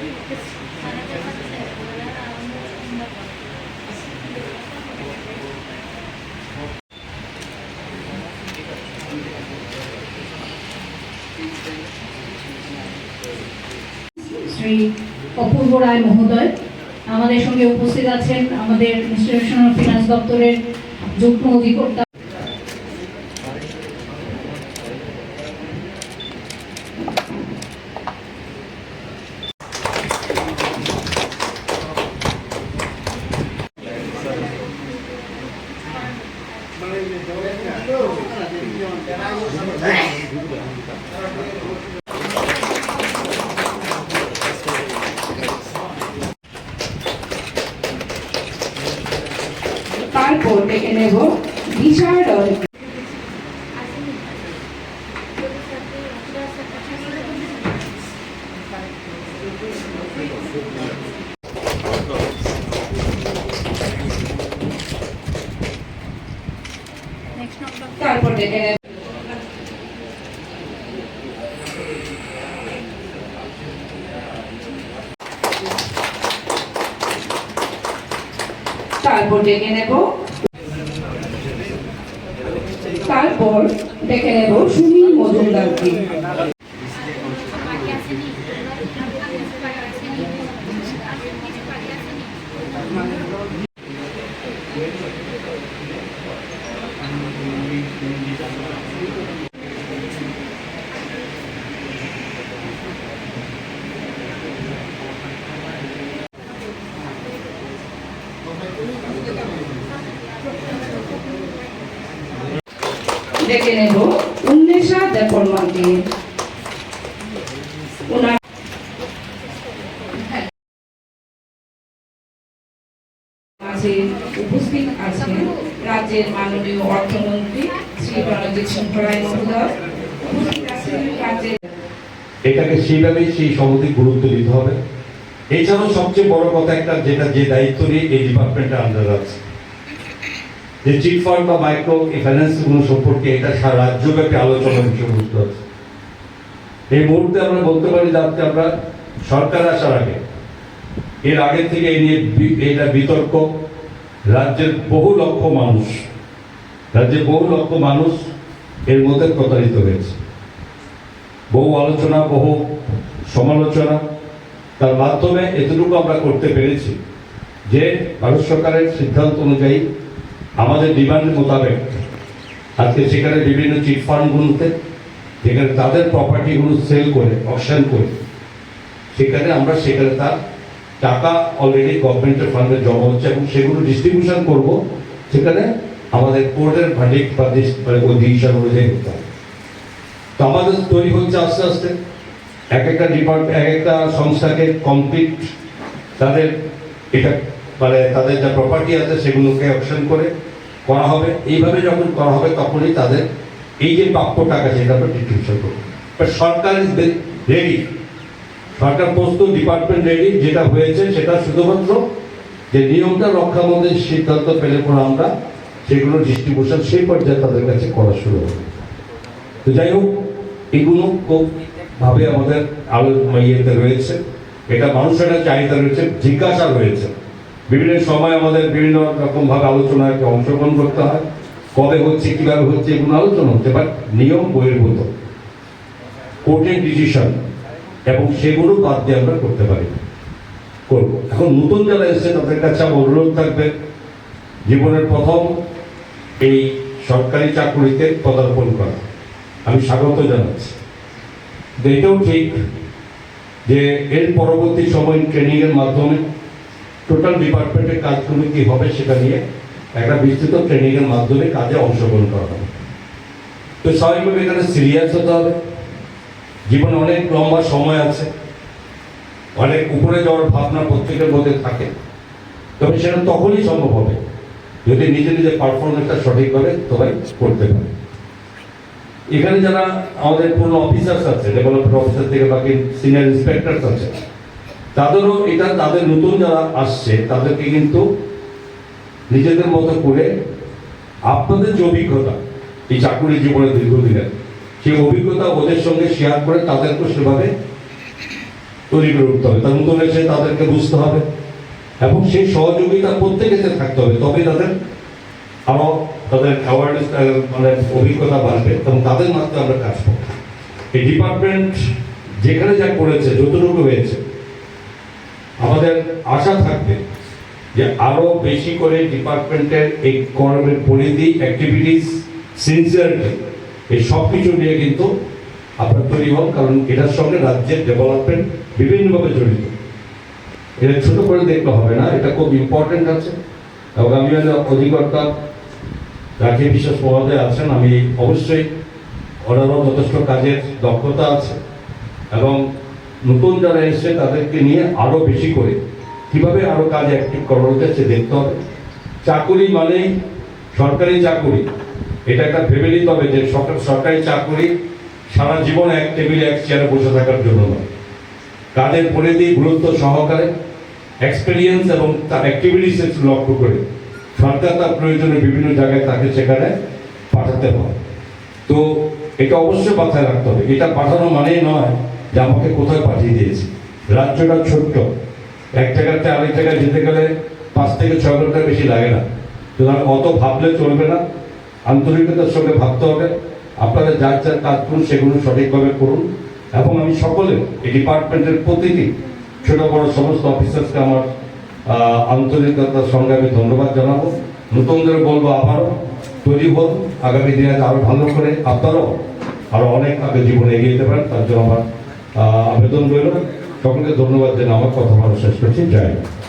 শ্রী অপূর্ব রায় মহোদয় আমাদের সঙ্গে উপস্থিত আছেন আমাদের ইনস্টিটিউশন অফ ফিনান্স দপ্তরের যুগ্ম অধিকর্তা তারপর ডেকে নেব বিচার তারপর ডেকে নেব। তারপর ডেকে নেব সুনীল মজুমদারকে। ডেকে নেব। উন্মেষা মাঝে উপস্থিত আছেন রাজ্যের মাননীয় অর্থমন্ত্রী শ্রী মহোদয়। এটাকে সেই গুরুত্ব দিতে হবে। এছাড়াও সবচেয়ে বড় কথা একটা, যেটা যে দায়িত্ব নিয়ে এই ডিপার্টমেন্টের আন্ডার আছে। যে চিট ফান্ড বা মাইক্রো ফাইন্যান্সগুলো সম্পর্কে এটা সারা রাজ্যব্যাপী আলোচনার বিষয়বস্তু আছে এই মুহূর্তে আমরা বলতে পারি যে আজকে আমরা সরকার আসার আগে, এর আগে থেকে এই নিয়ে এটা বিতর্ক। রাজ্যের বহু লক্ষ মানুষ, রাজ্যের বহু লক্ষ মানুষ এর মধ্যে প্রতারিত হয়েছে। বহু আলোচনা, বহু সমালোচনা, তার মাধ্যমে এতটুকু আমরা করতে পেরেছি যে ভারত সরকারের সিদ্ধান্ত অনুযায়ী আমাদের ডিমান্ড মোতাবেক, আজকে সেখানে বিভিন্ন চিট ফান্ডগুলোতে, যেখানে তাদের প্রপার্টিগুলো সেল করে, অকশন করে, সেখানে আমরা সেখানে তার টাকা অলরেডি গভর্নমেন্টের ফান্ডে জমা হচ্ছে এবং সেগুলো ডিস্ট্রিবিউশন করব, সেখানে আমাদের কোর্টের ভার্ডিক্ট বা ডিস- ডিসিশন অনুযায়ী করতে হবে। তো আমাদের তৈরি হচ্ছে আস্তে আস্তে। এক একটা ডিপার্টমেন্ট এক একটা সংস্থাকে কমপ্লিট তাদের এটা মানে তাদের যা প্রপার্টি আছে সেগুলোকে অপশন করে করা হবে। এইভাবে যখন করা হবে, তখনই তাদের এই যে প্রাপ্য টাকা সেটা আমরা ডিস্ট্রিবিউশন করব। সরকার ইজ রেডি সরকার প্রস্তুত ডিপার্টমেন্ট রেডি যেটা হয়েছে সেটা শুধুমাত্র যে নিয়মটা রক্ষা মধ্যে সিদ্ধান্ত পেলে পরে আমরা সেগুলো ডিস্ট্রিবিউশন সেই পর্যায়ে তাদের কাছে করা শুরু হবে। তো যাই হোক, এগুলো খুব ভাবে আমাদের আলো ইয়েতে রয়েছে। এটা মানুষের চাহিদা রয়েছে, জিজ্ঞাসা রয়েছে। বিভিন্ন সময় আমাদের বিভিন্ন রকম ভাবে আলোচনায় অংশগ্রহণ করতে হয়। কবে হচ্ছে, কীভাবে হচ্ছে, এগুলো আলোচনা হচ্ছে বাট নিয়ম বহির্ভূত কোর্টের ডিসিশন, এবং সেগুলো বাদ দিয়ে আমরা করতে পারি। করব। এখন নতুন যারা এসছে তাদের কাছে আমার অনুরোধ থাকবে, জীবনের প্রথম এই সরকারি চাকরিতে পদার্পণ করা। আমি স্বাগত জানাচ্ছি। এটাও ঠিক যে এর পরবর্তী সময় ট্রেনিংয়ের মাধ্যমে টোটাল ডিপার্টমেন্টের কাজগুলো কি হবে সেটা নিয়ে একটা বিস্তৃত ট্রেনিং এর মাধ্যমে কাজে অংশগ্রহণ করা হবে। তো স্বাভাবিকভাবে এখানে সিরিয়াস হতে হবে। জীবনে অনেক লম্বা সময় আছে। অনেক উপরে যাওয়ার ভাবনা প্রত্যেকের মধ্যে থাকে। তবে সেটা তখনই সম্ভব হবে যদি নিজে নিজের পারফরমেন্সটা সঠিকভাবে সবাই করতে পারে। এখানে যারা আমাদের পূর্ণ অফিসার্স আছে ডেভেলপমেন্ট অফিসার থেকে বাকি সিনিয়র ইন্সপেক্টরস আছে তাদেরও এটা তাদের নতুন যারা আসছে, তাদেরকে কিন্তু নিজেদের মতো করে আপনাদের যে অভিজ্ঞতা, এই চাকুরি জীবনে দীর্ঘদিনের, সেই অভিজ্ঞতা ওদের সঙ্গে শেয়ার করে তাদেরকে সেভাবে তৈরি করে উঠতে হবে। তার নতুন এসে তাদেরকে বুঝতে হবে এবং সেই সহযোগিতা প্রত্যেকেতে থাকতে হবে। তবে তাদের আরও তাদের অ্যাওয়ারনেস মানে অভিজ্ঞতা বাড়বে এবং তাদের মাধ্যমে আমরা কাজ করব। এই ডিপার্টমেন্ট যেখানে যা করেছে, যতটুকু হয়েছে আমাদের আশা থাকবে যে আরও বেশি করে ডিপার্টমেন্টের এই কর্মের পরিধি অ্যাক্টিভিটিস সিনসিয়ারিটি এই সব কিছু নিয়ে কিন্তু আপনার তৈরি হন, কারণ এটার সঙ্গে রাজ্যের ডেভেলপমেন্ট বিভিন্নভাবে জড়িত। এটা ছোট করে দেখতে হবে না, এটা খুব ইম্পর্টেন্ট আছে। এবং আমি অধিকর্তা রাখি বিশ্বাস মহোদয় আছেন, আমি অবশ্যই ওনারও যথেষ্ট কাজের দক্ষতা আছে। এবং নতুন যারা এসছে, তাদেরকে নিয়ে আরও বেশি করে কীভাবে আরও কাজ অ্যাক্টিভ করানো যায় সে দেখতে হবে। চাকুরি মানেই সরকারি চাকুরি। এটা একটা ভেবে নিতে হবে যে সরকারি চাকুরি সারা জীবন এক টেবিলে, এক চেয়ারে বসে থাকার জন্য নয়। কাজের পরিধি, গুরুত্ব সহকারে এক্সপিরিয়েন্স এবং তার অ্যাক্টিভিটিস লক্ষ্য করে সরকার তার প্রয়োজনে বিভিন্ন জায়গায় তাকে সেখানে পাঠাতে হয়। তো এটা অবশ্যই মাথায় রাখতে হবে। এটা পাঠানো মানেই নয় যে আমাকে কোথায় পাঠিয়ে দিয়েছে? রাজ্যটা ছোট্ট। এক জায়গাতে আরেক জায়গায় যেতে গেলে পাঁচ থেকে ছয় ঘণ্টা বেশি লাগে না। সুতরাং অত ভাবলে চলবে না। আন্তরিকতার সঙ্গে ভাবতে হবে। আপনারা যার যার কাজ করুন, সেগুলো সঠিকভাবে করুন। এবং আমি সকলে এই ডিপার্টমেন্টের প্রতিটি ছোট বড় সমস্ত অফিসার্সকে আমার আন্তরিকতার সঙ্গে আমি ধন্যবাদ জানাব। নতুনদের বলব আবারও তৈরি হন। আগামী দিনে আরও ভালো করে আপনারাও আরও অনেক আগে জীবনে এগিয়ে যেতে পারেন। তার জন্য আমার আবেদন রইল সকলকে ধন্যবাদ দিন আমার কথা ভালো শেষ করছি হিন্দ।